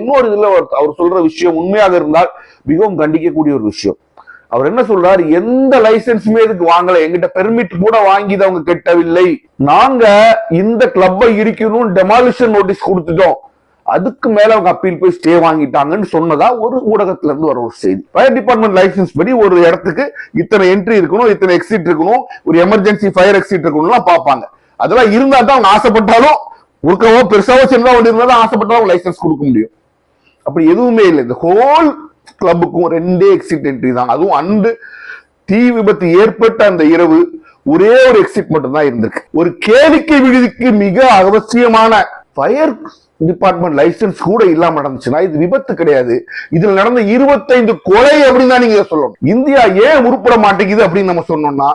இன்னொரு இதுல அவர் சொல்ற விஷயம் உண்மையாக இருந்தால் மிகவும் கண்டிக்கக்கூடிய ஒரு விஷயம். அவர் என்ன சொல்றாரு? எந்த லைசன்ஸுமே இதுக்கு வாங்கல. எங்கிட்ட பெர்மிட் கூட வாங்கி அவங்க கெட்டவில்லை. நாங்க இந்த கிளப்பை இருக்கணும் டெமாலிஷன் நோட்டீஸ் கொடுத்துட்டோம். அதுக்கு மேல அவங்க அப்பீல் போய் ஸ்டே வாங்கிட்டாங்கன்னு சொன்னதா ஒரு ஊடகத்துல இருந்து வர ஒரு செய்தி. ஃபயர் டிபார்ட்மெண்ட் லைசன்ஸ் படி ஒரு இடத்துக்கு இத்தனை என்ட்ரி இருக்கணும் இத்தனை எக்ஸிட் இருக்கணும் ஒரு எமர்ஜென்சி ஃபயர் எக்ஸிட் இருக்கணும்லாம் பார்ப்பாங்க. அதெல்லாம் இருந்தா தான் அவங்க ஆசைப்பட்டாலும் உருக்கவோ பெருசாவோ சின்னதாக ஒன்று இருந்தாலும் ஆசைப்பட்டாலும் லைசன்ஸ் கொடுக்க முடியும். அப்படி எதுவுமே இல்லை. இந்த ஹோல் கிளப்புக்கும் ரெண்டே எக்ஸிட் என்ட்ரி தான். அதுவும் அன்று தீ விபத்து ஏற்பட்ட அந்த இரவு ஒரே ஒரு எக்ஸிட் மட்டும் தான் இருந்திருக்கு. ஒரு கேளிக்கை விடுதிக்கு மிக அவசியமான ஃபயர் டிபார்ட்மெண்ட் லைசன்ஸ் கூட இல்லாம நடந்துச்சுன்னா இது விபத்து கிடையாது. இதுல நடந்த இருபத்தைந்து கொலை அப்படின்னு தான் நீங்க சொல்லணும். இந்தியா ஏன் உருப்பட மாட்டேங்குது அப்படின்னு நம்ம சொன்னோம்னா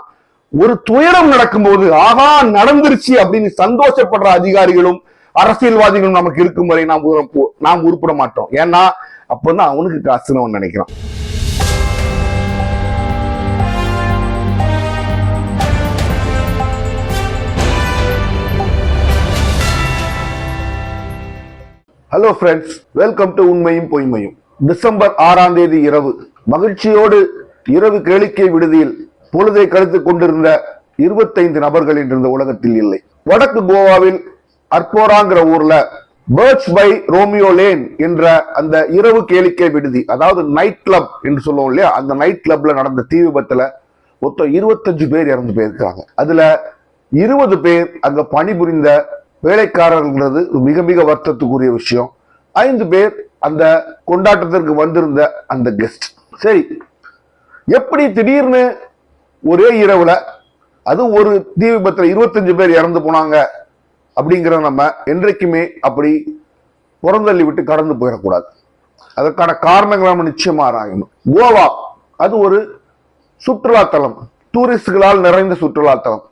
ஒரு துயரம் நடக்கும்போது ஆகா நடந்துருச்சு அப்படின்னு சந்தோஷப்படுற அதிகாரிகளும் அரசியல்வாதிகளும் நமக்கு இருக்கும் வரை நாம் நாம் உருப்பட மாட்டோம். ஏன்னா அப்பதான் அவனுக்கு காசுன்னு அவன் நினைக்கிறான். ஹலோ ஃப்ரெண்ட்ஸ் வெல்கம் டு உண்மையும் பொய்மையும் டிசம்பர் ஆறாம் தேதி இரவு. மகிழ்ச்சியோடு இரவு கேளிக்கை விடுதியில் பொழுதை கழித்துக் கொண்டிருந்த இருபத்தைந்து நபர்கள் இன்று இந்த உலகத்தில் இல்லை. வடக்கு கோவாவில் அர்போராங்கிற ஊர்ல பேர்ட்ஸ் பை ரோமியோ லேன் என்ற அந்த இரவு கேளிக்கை விடுதி அதாவது நைட் கிளப் என்று சொல்லுவோம் இல்லையா? அந்த நைட் கிளப்ல நடந்த தீ விபத்துல மொத்தம் இருபத்தஞ்சு பேர் இறந்து போயிருக்காங்க அதுல இருபது பேர் அங்க பணிபுரிந்த வேலைக்காரர்கள்ன்றது மிக மிக வருத்தத்துக்குரிய விஷயம். ஐந்து பேர் அந்த கொண்டாட்டத்திற்கு வந்திருந்த அந்த கெஸ்ட் சரி எப்படி திடீர்னு ஒரே இரவுல அது ஒரு தீ விபத்துல இருபத்தஞ்சு பேர் இறந்து போனாங்க அப்படிங்கிற நம்ம என்றைக்குமே அப்படி புறந்தள்ளி விட்டு கடந்து போயிடக்கூடாது. அதற்கான காரணங்கள் நம்ம நிச்சயமா ஆராயணும். கோவா அது ஒரு சுற்றுலாத்தலம் டூரிஸ்டுகளால் நிறைந்த சுற்றுலாத்தலம்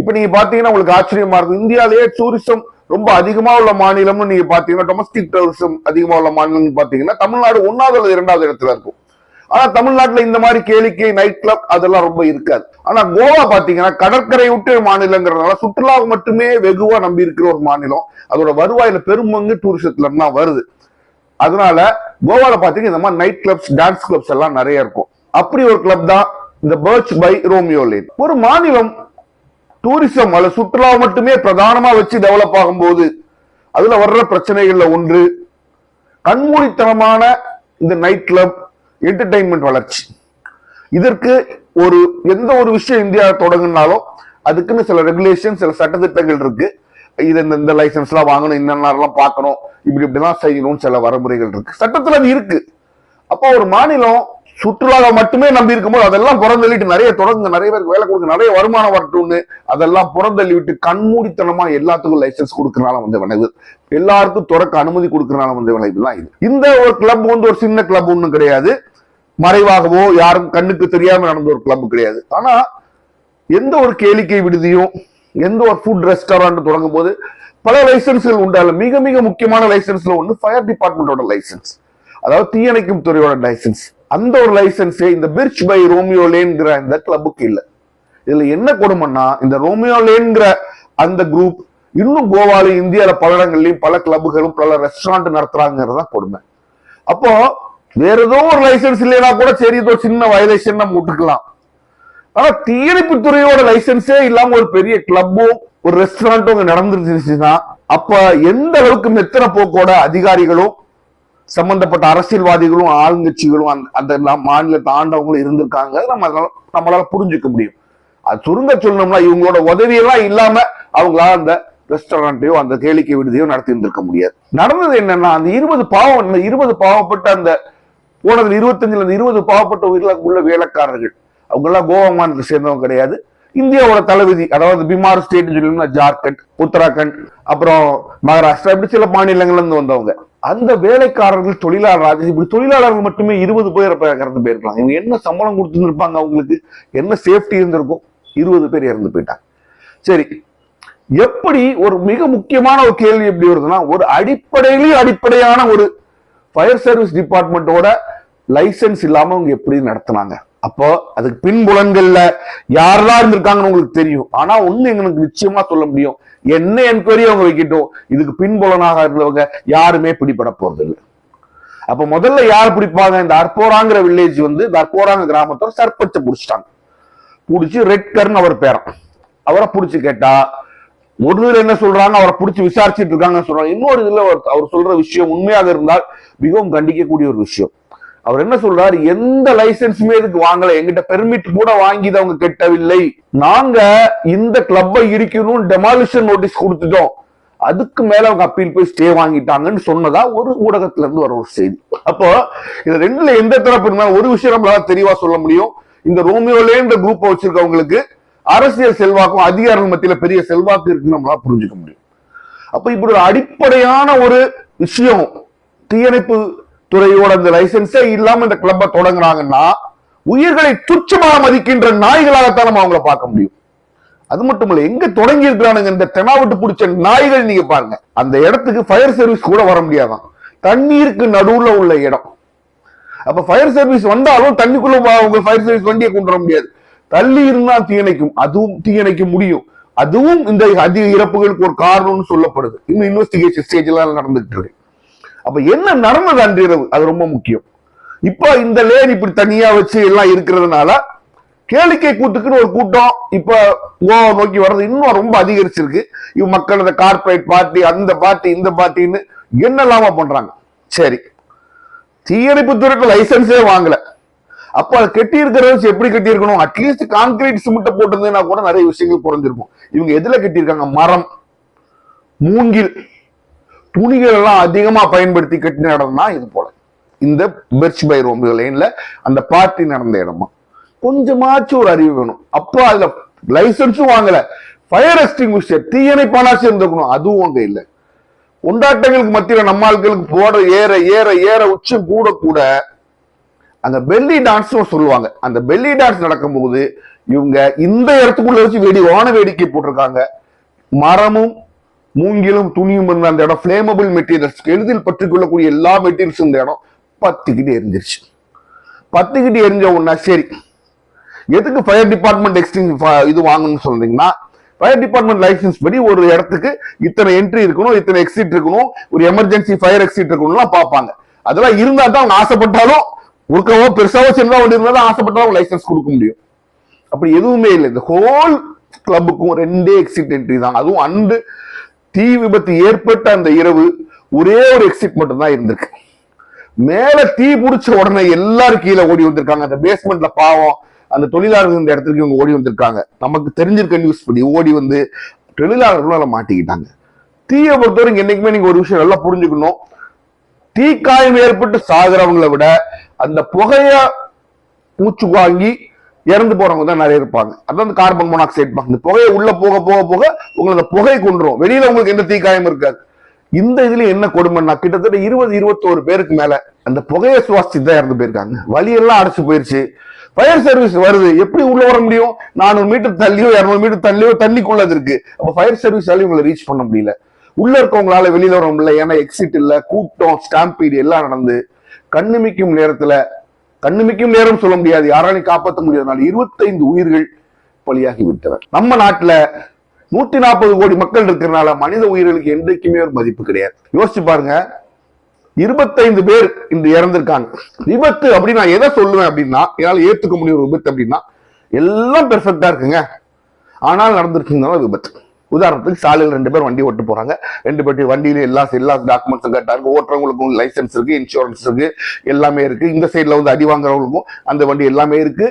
இப்போ நீங்க பாத்தீங்கன்னா உங்களுக்கு ஆச்சரியமா இருக்கும். இந்தியாவிலேயே டூரிசம் ரொம்ப அதிகமா உள்ள மாநிலம்னு நீங்க பாத்தீங்கன்னா டொமஸ்டிக் டூரிசம் அதிகமா உள்ள மாநிலம்னு பாத்தீங்கன்னா தமிழ்நாடு ஒன்னாவது அல்லது இரண்டாவது இடத்துல இருக்கும். ஆனா தமிழ்நாட்டுல இந்த மாதிரி கேளிக்கை நைட் கிளப் அதெல்லாம் ரொம்ப இருக்காது. ஆனா கோவா பாத்தீங்கன்னா கடற்கரை விட்டு மாநிலங்கிறதுனால சுற்றுலாவை மட்டுமே வெகுவா நம்பி இருக்கிற ஒரு மாநிலம். அதோட வருவாயில பெரும்பங்கு டூரிசத்துல தான் வருது. அதனால கோவால பாத்தீங்கன்னா இந்த மாதிரி நைட் கிளப்ஸ் டான்ஸ் கிளப்ஸ் எல்லாம் நிறைய இருக்கும். அப்படி ஒரு கிளப் தான் இந்த பேர்ச் பை ரோமியோ லேன் ஒரு மாநிலம் டூரிசம் அல்ல சுற்றுலா மட்டுமே பிரதானமா வச்சு டெவலப் ஆகும்போது அதுல வர்ற பிரச்சனைகள்ல ஒன்று கண்மூடித்தனமான இந்த நைட் கிளப் என்டர்டைன்மெண்ட் வளர்ச்சி. இதற்கு ஒரு எந்த ஒரு விஷயம் இந்தியா தொடங்குனாலும் அதுக்குன்னு சில ரெகுலேஷன் சில சட்டத்திட்டங்கள் இருக்கு. இது இந்த லைசன்ஸ் எல்லாம் வாங்கணும் என்னென்னலாம் பார்க்கணும் இப்படி இப்படிலாம் செய்யணும்னு சில வரமுறைகள் இருக்கு. சட்டத்துல அது இருக்கு. அப்போ ஒரு மாநிலம் சுற்றுலாவை மட்டுமே நம்பி இருக்கும்போது அதெல்லாம் புறந்தள்ளிட்டு நிறைய தொடங்க நிறைய பேருக்கு வேலை கொடுக்க நிறைய வருமானம் வரட்டும்னு அதெல்லாம் புறந்தள்ளி விட்டு கண்மூடித்தனமா எல்லாத்துக்கும் லைசன்ஸ் கொடுக்கறனால வந்த விளைவு. எல்லாருக்கும் துறக்க அனுமதி கொடுக்கறனால வந்த விளைவு தான் இது. இந்த ஒரு கிளப் வந்து ஒரு சின்ன கிளப் ஒன்றும் கிடையாது. மறைவாகவோ யாரும் கண்ணுக்கு தெரியாம நடந்த ஒரு கிளப் கிடையாது. ஆனா எந்த ஒரு கேளிக்கை விடுதியும் எந்த ஒரு ஃபுட் ரெஸ்டாரண்ட் தொடங்கும் போது பல லைசன்ஸ்கள் உண்டால மிக மிக முக்கியமான லைசன்ஸ்ல ஒன்று ஃபயர் டிபார்ட்மெண்டோட லைசன்ஸ் அதாவது தீயணைக்கும் துறையோட லைசன்ஸ் அந்த ஒரு லைசன்ஸே இந்த பிர்ச் பை ரோமியோ லேன்கிற இந்த கிளப்புக்கு இல்லை. இதுல என்ன கொடுமைன்னா இந்த ரோமியோ லேன்கிற அந்த குரூப் இன்னும் கோவால இந்தியாவில் பல இடங்கள்லையும் பல கிளப்புகளும் பல ரெஸ்டாரண்ட் நடத்துறாங்கிறது தான் கொடுமை. அப்போ வேற ஏதோ ஒரு லைசன்ஸ் இல்லைன்னா கூட சரி ஏதோ சின்ன வயலேஷன் நம்ம விட்டுக்கலாம் ஆனா தீயணைப்பு துறையோட லைசன்ஸே இல்லாம ஒரு பெரிய கிளப்பும் ஒரு ரெஸ்டாரண்ட்டும் அங்க நடந்துருச்சுன்னா அப்ப எந்த அளவுக்கு மெத்தன போக்கோட அதிகாரிகளும் சம்பந்தப்பட்ட அரசியல்வாதிகளும் ஆளுங்கட்சிகளும் அந்த அந்த நா- மாநிலத்தை ஆண்டவங்களும் இருந்திருக்காங்க. நம்ம அதனால- நம்மளால புரிஞ்சுக்க முடியும். அது சுருங்க சொல்லணும்னா இவங்களோட உதவியெல்லாம் இல்லாம அவங்களால அந்த ரெஸ்டாரண்ட்டையோ அந்த கேளிக்கை விடுதியோ நடத்தி இருந்திருக்க முடியாது. நடந்தது என்னன்னா அந்த இருபது பாவம் இருபது பாவப்பட்ட அந்த போனதில் இருபத்தஞ்சுல இந்த இருபது பாவப்பட்ட உயிரிழக்க உள்ள வேலைக்காரர்கள். அவங்கெல்லாம் கோவா மாநிலத்தை சேர்ந்தவங்க கிடையாது. இந்தியாவோட தலைவிதி அதாவது பீமார் ஸ்டேட் சொல்லணும்னா ஜார்க்கண்ட் உத்தராகண்ட் அப்புறம் மகாராஷ்டிரா இப்படி சில மாநிலங்கள்ல இருந்து வந்தவங்க. அந்த வேலைக்காரர்கள் தொழிலாளர் இப்படி தொழிலாளர்கள் மட்டுமே இருபது பேர் இறந்து போயிருக்கலாம். இவங்க என்ன சம்பளம் கொடுத்துருப்பாங்க அவங்களுக்கு? என்ன சேஃப்டி இருந்திருக்கும்? இருபது பேர் இறந்து போயிட்டாங்க. சரி எப்படி ஒரு மிக முக்கியமான ஒரு கேள்வி எப்படி வருதுன்னா ஒரு அடிப்படையிலேயே அடிப்படையான ஒரு ஃபயர் சர்வீஸ் டிபார்ட்மெண்ட்டோட லைசென்ஸ் இல்லாம அவங்க எப்படி நடத்தினாங்க? அப்போ அதுக்கு பின்புலன்கள்ல யாரெல்லாம் இருந்திருக்காங்கன்னு உங்களுக்கு தெரியும். ஆனா ஒண்ணு எங்களுக்கு நிச்சயமா சொல்ல முடியும். என்ன என்கொயரி அவங்க வைக்கட்டும்? இதுக்கு பின்புலனாக இருந்தவங்க யாருமே பிடிபட போறது இல்லை அப்ப முதல்ல யார் பிடிப்பாங்க? இந்த அற்போராங்கிற வில்லேஜ் வந்து இந்த அற்போராங்க கிராமத்தோட சர்பஞ்சை பிடிச்சிட்டாங்க. பிடிச்சி ரெட்கர்னு அவர் பேரம் அவரை பிடிச்சி கேட்டா ஒரு இதுல என்ன சொல்றாங்க? அவரை பிடிச்சி விசாரிச்சுட்டு இருக்காங்கன்னு சொல்றாங்க. இன்னொரு இதுல அவர் சொல்ற விஷயம் உண்மையாக இருந்தால் மிகவும் கண்டிக்கக்கூடிய ஒரு விஷயம். அவர் என்ன சொல்றாரு? எந்த லைசன்ஸுமே இதுக்கு வாங்கல. எங்கிட்ட பெர்மிட் கூட வாங்கி அவங்க கெட்டவில்லை. நாங்க இந்த கிளப்பை இருக்கணும் டெமாலிஷன் நோட்டீஸ் கொடுத்துட்டோம். அதுக்கு மேல அவங்க அப்பீல் போய் ஸ்டே வாங்கிட்டாங்கன்னு சொன்னதா ஒரு ஊடகத்துல இருந்து வர ஒரு செய்தி. அப்போ இது ரெண்டுல எந்த தரப்பு இருந்தாலும் ஒரு விஷயம் நம்மளால தெளிவா சொல்ல முடியும். இந்த ரோமியோலேன்ற குரூப்பை வச்சிருக்கவங்களுக்கு அரசியல் செல்வாக்கும் அதிகாரம் மத்தியில பெரிய செல்வாக்கு இருக்குன்னு நம்மளால புரிஞ்சுக்க முடியும். அப்ப இப்படி ஒரு அடிப்படையான ஒரு விஷயம் தீயணைப்பு துறையோட அந்த லைசன்ஸே இல்லாம இந்த கிளப்பை தொடங்குறாங்கன்னா உயிர்களை துச்சமாக மதிக்கின்ற நாய்களாகத்தான் நம்ம அவங்கள பார்க்க முடியும். அது மட்டும் இல்ல எங்க தொடங்கி இருக்கிறானுங்க இந்த தெனாவட்டு பிடிச்ச நாய்கள் நீங்க பாருங்க. அந்த இடத்துக்கு ஃபயர் சர்வீஸ் கூட வர முடியாதான் தண்ணீருக்கு நடுவுல உள்ள இடம். அப்ப ஃபயர் சர்வீஸ் வந்தாலும் தண்ணிக்குள்ள வா- உங்க ஃபயர் சர்வீஸ் வண்டியை கொண்டு வர முடியாது. தள்ளி இருந்தா தீயணைக்கும் அதுவும் தீயணைக்க முடியும். அதுவும் இந்த அதிக இறப்புகளுக்கு ஒரு காரணம்னு சொல்லப்படுது. இன்னும் இன்வெஸ்டிகேஷன் ஸ்டேஜ் எல்லாம் நடந்துட்டு இருக்கு. அப்ப என்ன நடந்தது அன்று இரவு? அது ரொம்ப முக்கியம். இப்ப இந்த லேன் இப்படி தனியா வச்சு எல்லாம் இருக்கிறதுனால கேளிக்கை கூட்டுக்குன்னு ஒரு கூட்டம் இப்ப கோவா நோக்கி வர்றது இன்னும் ரொம்ப அதிகரிச்சிருக்கு. இவ மக்கள் இந்த கார்பரேட் பார்ட்டி அந்த பார்ட்டி இந்த பார்ட்டின்னு என்னெல்லாமா பண்றாங்க. சரி. தீயணைப்பு துறைக்கு லைசன்ஸே வாங்கல. அப்ப அது கட்டி இருக்கிறத வச்சு எப்படி கட்டி இருக்கணும்? அட்லீஸ்ட் கான்கிரீட் சிமெண்ட்டை போட்டிருந்ததுன்னா கூட நிறைய விஷயங்கள் குறைஞ்சிருக்கும் இவங்க எதுல கட்டியிருக்காங்க மரம். மூங்கில். துணிகள் எல்லாம் அதிகமா பயன்படுத்தி கட்டின இடம்னா இது போல. இந்த பெர்ச் பை ரோமியோ லைன்ல அந்த பார்ட்டி நடந்த இடமா. கொஞ்சமாச்சும் ஒரு அறிவு வேணும். அப்போ அதுல லைசன்ஸும் வாங்கல. ஃபயர் எக்ஸ்டிங்விஷர் தீயணைப்பானாச்சும் இருந்திருக்கணும். அதுவும் அங்க இல்லை. கொண்டாட்டங்களுக்கு மத்தியில் நம்ம ஆட்களுக்கு போட ஏற ஏற ஏற உச்சம் கூட கூட அந்த பெல்லி டான்ஸும் சொல்லுவாங்க. அந்த பெல்லி டான்ஸ் நடக்கும்போது இவங்க இந்த இடத்துக்குள்ள வச்சு வெடி வான வேடிக்கை போட்டிருக்காங்க. மரமும் மூங்கிலும் துணியும் இருந்த அந்த இடம் ஃபிளேமபிள் மெட்டீரியல்ஸ் எளிதில் பற்றிக்கொள்ளக்கூடிய எல்லா மெட்டீரியல்ஸும் இந்த இடம். பத்துக்கிட்டு எரிஞ்சிருச்சு. பத்துக்கிட்டு எரிஞ்ச உடனே சரி எதுக்கு ஃபயர் டிபார்ட்மெண்ட் எக்ஸ்டிங் இது வாங்கணும்னு சொல்றீங்கன்னா ஃபயர் டிபார்ட்மெண்ட் லைசன்ஸ் படி ஒரு இடத்துக்கு இத்தனை என்ட்ரி இருக்கணும் இத்தனை எக்ஸிட் இருக்கணும் ஒரு எமர்ஜென்சி ஃபயர் எக்ஸிட் இருக்கணும்லாம் பார்ப்பாங்க. அதெல்லாம் இருந்தா தான் அவங்க ஆசைப்பட்டாலும் உருக்கவோ பெருசாவோ சின்னதா ஒன்று இருந்தாலும் ஆசைப்பட்டாலும் லைசன்ஸ் கொடுக்க முடியும். அப்படி எதுவுமே இல்லை. இந்த ஹோல் கிளப்புக்கும் ரெண்டே எக்ஸிட் என்ட்ரி தான். அதுவும் அன்று தீ விபத்து ஏற்பட்ட அந்த இரவு ஒரே ஒரு எக்ஸிட் மட்டும் தான் இருந்திருக்கு. மேல தீ பிடிச்ச உடனே எல்லாரும் கீழே ஓடி வந்திருக்காங்க. அந்த பேஸ்மெண்ட்ல பாவம் அந்த தொழிலாளர்கள் இந்த இடத்துக்கு இவங்க ஓடி வந்திருக்காங்க. நமக்கு தெரிஞ்சிருக்க நியூஸ் படி ஓடி வந்து தொழிலாளர்களும் அதை மாட்டிக்கிட்டாங்க. தீயை பொறுத்தவரைக்கும் என்னைக்குமே நீங்க ஒரு விஷயம் நல்லா புரிஞ்சுக்கணும். தீக்காயம் ஏற்பட்டு சாகுறவங்களை விட அந்த புகைய மூச்சு வாங்கி இறந்து போறவங்க தான் நிறைய இருப்பாங்க. அதான் அந்த கார்பன் மோனாக்சைடு இந்த புகையை உள்ள போக போக போக உங்களுக்கு அந்த புகை கொண்டுரும் வெளியில உங்களுக்கு எந்த தீக்காயம் இருக்காது. இந்த இதுல என்ன கொடுமைன்னா கிட்டத்தட்ட இருபது இருபத்தோரு பேருக்கு மேல அந்த புகையை சுவாசிச்சு தான் இறந்து போயிருக்காங்க. வழியெல்லாம் அடைச்சு போயிருச்சு. ஃபயர் சர்வீஸ் வருது. எப்படி உள்ள வர முடியும்? நானூறு மீட்டர் தள்ளியோ இரநூறு மீட்டர் தள்ளியோ தண்ணிக்குள்ளது இருக்கு. அப்ப ஃபயர் சர்வீஸாலையும் உங்களை ரீச் பண்ண முடியல. உள்ள இருக்கவங்களால வெளியில வர முடியல. ஏன்னா எக்ஸிட் இல்ல. கூட்டம் ஸ்டாம்பீடு எல்லாம் நடந்து கண்ணுமிக்கும் நேரத்துல கண்ணுமிக்கும் நேரம் சொல்ல முடியாது. யாராலையும் காப்பாற்ற முடியாதனால இருபத்தைந்து உயிர்கள் பலியாகி விட்டன நம்ம நாட்டுல நூத்தி நாற்பது கோடி மக்கள் இருக்கிறனால மனித உயிர்களுக்கு என்றைக்குமே ஒரு மதிப்பு கிடையாது. யோசிச்சு பாருங்க. இருபத்தைந்து பேர் இன்று இறந்திருக்காங்க. விபத்து அப்படி நான் எதை சொல்லுவேன் அப்படின்னா என்னால் ஏத்துக்க முடியும் ஒரு விபத்து அப்படின்னா எல்லாம் பெர்ஃபெக்டா இருக்குங்க. ஆனால் நடந்திருக்குனால விபத்து. உதாரணத்துக்கு சாலையில் ரெண்டு பேர் வண்டி ஓட்டு போறாங்க. ரெண்டு பேர் வண்டியில எல்லா எல்லா டாக்குமெண்ட்ஸும் கட்டாங்க. ஓட்டுறவங்களுக்கும் லைசன்ஸ் இருக்கு இன்சூரன்ஸ் இருக்கு எல்லாமே இருக்கு. இந்த சைடுல வந்து அடி வாங்குறவங்களுக்கும் அந்த வண்டி எல்லாமே இருக்கு.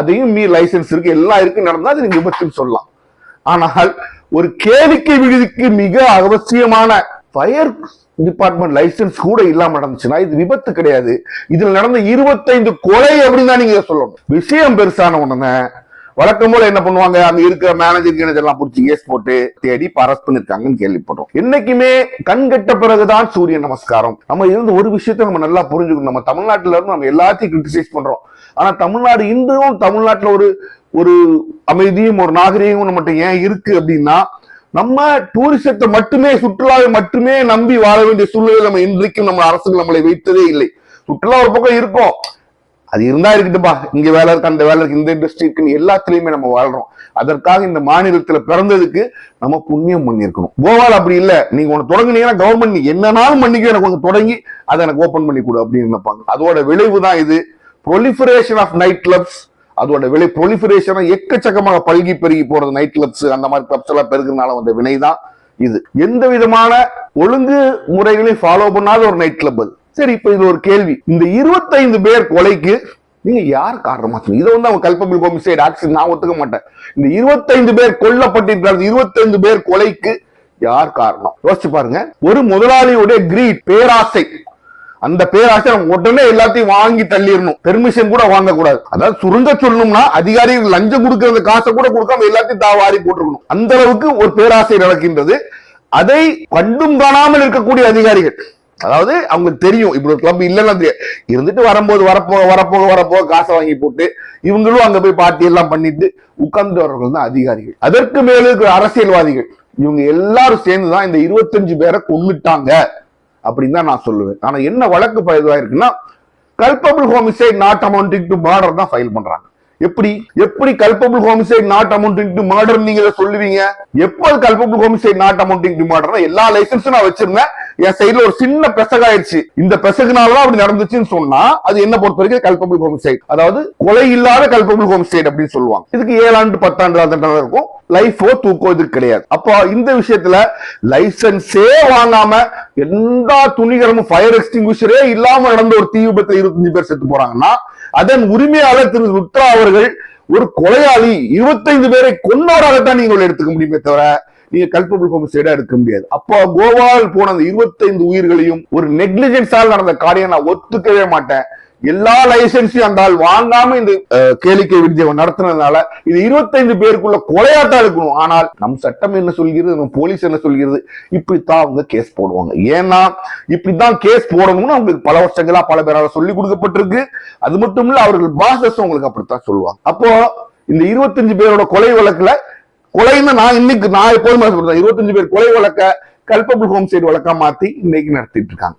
அதையும் மீ லைசன்ஸ் இருக்கு. எல்லாம் இருக்கு நடந்தா அது விபத்துன்னு சொல்லலாம். ஆனால் ஒரு கேளிக்கை விடுதிக்கு மிக அவசியமான ஃபயர் டிபார்ட்மெண்ட் லைசன்ஸ் கூட இல்லாம நடந்துச்சுன்னா இது விபத்து கிடையாது. இதுல நடந்த இருபத்தைந்து கொலை அப்படின்னு தான் நீங்க சொல்லணும். விஷயம் பெருசான உடனே வழக்கம் போல என்ன பண்ணுவாங்க? அங்க இருக்கிற மேனேஜர் கேனேஜர் எல்லாம் பிடிச்சி கேஸ் போட்டு தேடி இப்ப அரெஸ்ட் பண்ணிருக்காங்கன்னு கேள்விப்பட்டோம். என்னைக்குமே கண் கட்ட பிறகுதான் சூரிய நமஸ்காரம். நம்ம இருந்து ஒரு விஷயத்தை நம்ம நல்லா புரிஞ்சுக்கணும். நம்ம தமிழ்நாட்டுல இருந்து நம்ம எல்லாத்தையும் கிரிட்டிசைஸ் பண்றோம். ஆனா தமிழ்நாடு இன்றும் தமிழ்நாட்டுல ஒரு ஒரு அமைதியும் ஒரு நாகரிகமும் நம்மகிட்ட ஏன் இருக்கு அப்படின்னா நம்ம டூரிசத்தை மட்டுமே சுற்றுலாவை மட்டுமே நம்பி வாழ வேண்டிய சூழ்நிலை நம்ம இன்றைக்கும் நம்ம அரசுகள் நம்மளை வைத்ததே இல்லை. சுற்றுலா ஒரு பக்கம் இருக்கும். அது இருந்தா இருக்கட்டும்பா. இங்க வேலை இருக்கு அந்த வேலை இருக்கு இந்த இண்டஸ்ட்ரி இருக்குன்னு எல்லாத்துலயுமே நம்ம வாழ்றோம். அதற்காக இந்த மாநிலத்துல பிறந்ததுக்கு நம்ம புண்ணியம் பண்ணியிருக்கணும். கோவால் அப்படி இல்ல. நீங்க ஒன்று தொடங்குனீங்கன்னா கவர்மெண்ட் என்னன்னாலும் என்னனாலும் எனக்கு கொஞ்சம் தொடங்கி அதை எனக்கு ஓபன் பண்ணி கொடு அப்படின்னு நினைப்பாங்க. அதோட விளைவு தான் இது. ப்ரொலிஃபரேஷன் ஆஃப் நைட் கிளப்ஸ் அதோட விலை ப்ரொலிஃபரேஷனா எக்கச்சக்கமாக பல்கி பெருகி போறது நைட் கிளப்ஸ் அந்த மாதிரி கிளப்ஸ் எல்லாம் பெருகிறதுனால வந்த வினைதான் இது. எந்த விதமான ஒழுங்கு முறைகளையும் ஃபாலோ பண்ணாத ஒரு நைட் கிளப் அது. சரி இப்ப இது ஒரு கேள்வி. இந்த 25 பேர் கொலைக்கு நீங்க யார் காரணமா இதை வந்து அவங்க கல்பபிள் ஹோமிசைட் ஆக்ஷன் நான் ஒத்துக்க மாட்டேன். இந்த 25 பேர் கொல்லப்பட்டிருக்கிறார் 25 பேர் கொலைக்கு யார் காரணம்? யோசிச்சு பாருங்க. ஒரு முதலாளியுடைய கிரீட் பேராசை. அந்த பேராசை உடனே எல்லாத்தையும் வாங்கி தள்ளிடணும். பெர்மிஷன் கூட வாங்கக்கூடாது. அதாவது சுருங்க சொல்லணும்னா அதிகாரிகள் லஞ்சம் கொடுக்கிற காசை கூட கொடுக்காம எல்லாத்தையும் தாவாரி போட்டுருக்கணும். அந்த அளவுக்கு ஒரு பேராசை நடக்கின்றது. அதை கண்டும் காணாமல் இருக்கக்கூடிய அதிகாரிகள். அதாவது அவங்களுக்கு தெரியும். இப்படி ஒரு கிளப் இல்லைன்னா தெரியும் இருந்துட்டு வரும்போது வரப்போக வரப்போக வரப்போக காசை வாங்கி போட்டு இவங்களும் அங்க போய் பார்ட்டி எல்லாம் பண்ணிட்டு உட்கார்ந்து வர்றவர்கள் தான் அதிகாரிகள். அதற்கு மேல இருக்கிற அரசியல்வாதிகள். இவங்க எல்லாரும் சேர்ந்து தான் இந்த இருபத்தஞ்சு பேரை கொண்டுட்டாங்க அப்படின்னு தான் நான் சொல்லுவேன். ஆனா என்ன வழக்கு பதிவாயிருக்குன்னா culpable homicide not amounting to murder தான் ஃபைல் பண்றாங்க. எப்படி? எப்படி culpable homicide not amounting to murder நீங்க இதை சொல்லுவீங்க? எப்போ culpable homicide not amounting to murder எல்லா லைசன்ஸும் நான் வச்சிருந்தேன். என் சைடுல ஒரு சின்ன பெசகாயிருச்சு இந்த பெசகுனாலதான் அப்படி நடந்துச்சுன்னு சொன்னா அது என்ன பொறுத்த வரைக்கும் கல்பபிள் ஹோமிசைட் அதாவது கொலை இல்லாத கல்பபிள் ஹோமிசைட் அப்படின்னு சொல்லுவாங்க. இதுக்கு ஏழாண்டு பத்தாண்டு தண்டனை இருக்கும். லைஃபோ தூக்கோ இது கிடையாது. அப்போ இந்த விஷயத்துல லைசன்ஸே வாங்காம எல்லா துணிகரமும் ஃபயர் எக்ஸ்டிங்விஷரே இல்லாம நடந்த ஒரு தீ விபத்துல இருபத்தஞ்சு பேர் செத்து போறாங்கன்னா அதன் உரிமையாளர் திரு ருத்ரா அவர்கள் ஒரு கொலையாளி இருபத்தைந்து பேரை கொன்னவராகத்தான் நீங்கள் எடுத்துக்க முடியுமே தவிர நீங்க கல்பபிள் ஹோமிசைடா எடுக்க முடியாது. அப்போ கோவாவில் போன அந்த இருபத்தைந்து உயிர்களையும் ஒரு நெக்லிஜென்ஸால் நடந்த காரியம் நான் ஒத்துக்கவே மாட்டேன். எல்லா லைசன்ஸையும் அந்த ஆள் வாங்காம இந்த கேளிக்கை விடுதியை நடத்துனதுனால இது இருபத்தைந்து பேருக்குள்ள கொலையாத்தான் இருக்கணும் ஆனால் நம் சட்டம் என்ன சொல்கிறது? நம்ம போலீஸ் என்ன சொல்கிறது? இப்படித்தான் அவங்க கேஸ் போடுவாங்க. ஏன்னா இப்படித்தான் கேஸ் போடணும்னு அவங்களுக்கு பல வருஷங்களா பல பேரால சொல்லி கொடுக்கப்பட்டிருக்கு. அது மட்டும் இல்ல அவர்கள் பாசஸ் உங்களுக்கு அப்படித்தான் சொல்லுவாங்க. அப்போ இந்த இருபத்தஞ்சு பேரோட கொலை வழக்குல கொலைன்னு நான் இன்னைக்கு நான் எப்போதுமே சொல்றேன் இருபத்தஞ்சு பேர் கொலை வழக்க கல்பபிள் ஹோம் சைடு வழக்கா மாத்தி இன்னைக்கு நடத்திட்டு இருக்காங்க.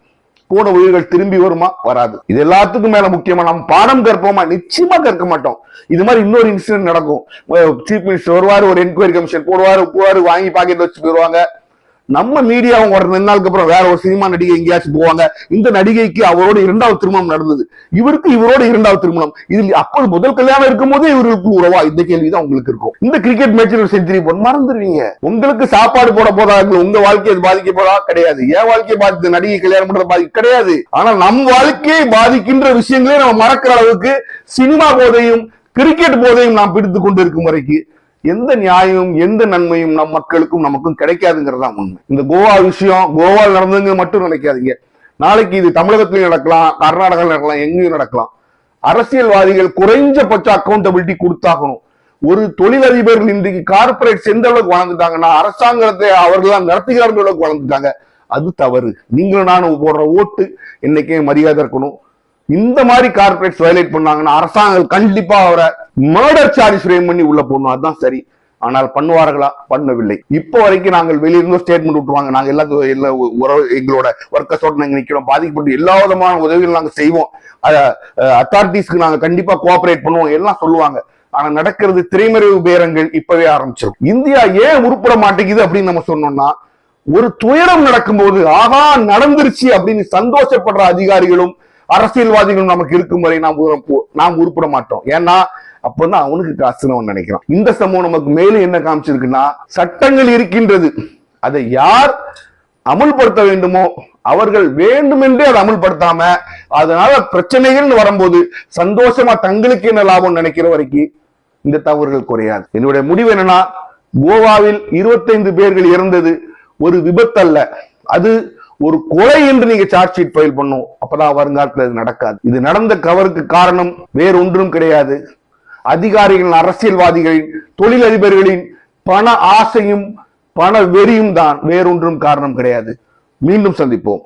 போன உயிர்கள் திரும்பி வருமா? வராது. இது எல்லாத்துக்கும் மேல முக்கியமா நம்ம பாடம் கற்போமா? நிச்சயமா கற்க மாட்டோம். இது மாதிரி இன்னொரு இன்சிடென்ட் நடக்கும். சீஃப் மினிஸ்டர் வருவாரு ஒரு என்கொயரி கமிஷன் போடுவாரு போவாரு வாங்கி பாக்கெட் வச்சு போயிருவாங்க நம்ம மீடியாவும் ஒரு ரெண்டு நாளுக்கு அப்புறம் வேற ஒரு சினிமா நடிகை எங்கேயாச்சும் போவாங்க. இந்த நடிகைக்கு அவரோட இரண்டாவது திருமணம் நடந்தது. இவருக்கு இவரோட இரண்டாவது திருமணம். இதில் அப்போது முதல் கல்யாணம் இருக்கும் போதே இவருக்கு உறவா? இந்த கேள்விதான் உங்களுக்கு இருக்கும். இந்த கிரிக்கெட் மேட்ச் செஞ்சுரி போட்டு மறந்துடுவீங்க. உங்களுக்கு சாப்பாடு போட போதா உங்க வாழ்க்கையை பாதிக்க போதா கிடையாது. என் வாழ்க்கையை பாதித்த நடிகை கல்யாணம் பண்றது பாதிக்க கிடையாது. ஆனா நம் வாழ்க்கையை பாதிக்கின்ற விஷயங்களே நம்ம மறக்கிற அளவுக்கு சினிமா போதையும் கிரிக்கெட் போதையும் நாம் பிடித்து கொண்டு இருக்கும் வரைக்கும் எந்த நியாயமும் எந்த நன்மையும் நம் மக்களுக்கும் நமக்கும் கிடைக்காதுங்கிறது தான் உண்மை. இந்த கோவா விஷயம் கோவாவில் நடந்ததுங்க மட்டும் நினைக்காதீங்க. நாளைக்கு இது தமிழகத்திலையும் நடக்கலாம் கர்நாடகாவில் நடக்கலாம் எங்கேயும் நடக்கலாம். அரசியல்வாதிகள் குறைஞ்சபட்ச அக்கௌண்டபிலிட்டி கொடுத்தாகணும். ஒரு தொழிலதிபர்கள் இன்றைக்கு கார்பரேட் எந்த அளவுக்கு வளர்ந்துட்டாங்கன்னா அரசாங்கத்தை அவர்கள் தான் நடத்துகிறார்கள் அளவுக்கு வளர்ந்துட்டாங்க. அது தவறு. நீங்களும் நானும் போடுற ஓட்டு என்னைக்கே மரியாதை இருக்கணும். இந்த மாதிரி கார்பரேட்ஸ் வயலேட் பண்ணாங்கன்னா அரசாங்கம் கண்டிப்பா அவரை மர்டர் சார்ஜ் ஃப்ரேம் பண்ணி உள்ள போடணும். அதுதான் சரி. ஆனால் பண்ணுவார்களா? பண்ணவில்லை. இப்போ வரைக்கும் நாங்கள் வெளியிருந்தோ ஸ்டேட்மெண்ட் விட்டுருவாங்க. நாங்கள் எல்லாத்துக்கும் எல்லா உறவு எங்களோட ஒர்க்கர்ஸோட நாங்கள் நிக்கிறோம். பாதிக்கப்பட்டு எல்லா விதமான உதவிகள் நாங்க செய்வோம். அத்தாரிட்டிஸ்க்கு நாங்க கண்டிப்பா கோஆபரேட் பண்ணுவோம் எல்லாம் சொல்லுவாங்க. ஆனா நடக்கிறது திரைமறைவு பேரங்கள் இப்பவே ஆரம்பிச்சிடும் இந்தியா ஏன் உருப்பட மாட்டேங்குது அப்படின்னு நம்ம சொன்னோம்னா ஒரு துயரம் நடக்கும்போது ஆகா நடந்துருச்சு அப்படின்னு சந்தோஷப்படுற அதிகாரிகளும் அரசியல்வாதிகளும் நமக்கு இருக்கும் வரை நாம் நாம் உருப்பிட மாட்டோம். ஏன்னா அப்பதான் அவனுக்கு காசுன்னு நினைக்கிறான். இந்த சமூகம் நமக்கு மேலும் என்ன காமிச்சிருக்குன்னா சட்டங்கள் இருக்கின்றது. அதை யார் அமுல்படுத்த வேண்டுமோ அவர்கள் வேண்டுமென்றே அதை அமுல்படுத்தாம அதனால பிரச்சனைகள்னு வரும்போது சந்தோஷமா தங்களுக்கு என்ன லாபம் நினைக்கிற வரைக்கும் இந்த தவறுகள் குறையாது. என்னுடைய முடிவு என்னன்னா கோவாவில் 25 பேர்கள் இறந்தது ஒரு விபத்தல்ல. அது ஒரு கொலை என்று நீங்க சார்ஜ் ஷீட் ஃபைல் பண்ணும் அப்பதான் வருங்காலத்தில் இது நடக்காது. இது நடந்த கவருக்கு காரணம் வேறொன்றும் கிடையாது. அதிகாரிகள் அரசியல்வாதிகளின் தொழிலதிபர்களின் பண ஆசையும் பண வெறியும் தான். வேறொன்றும் காரணம் கிடையாது. மீண்டும் சந்திப்போம்.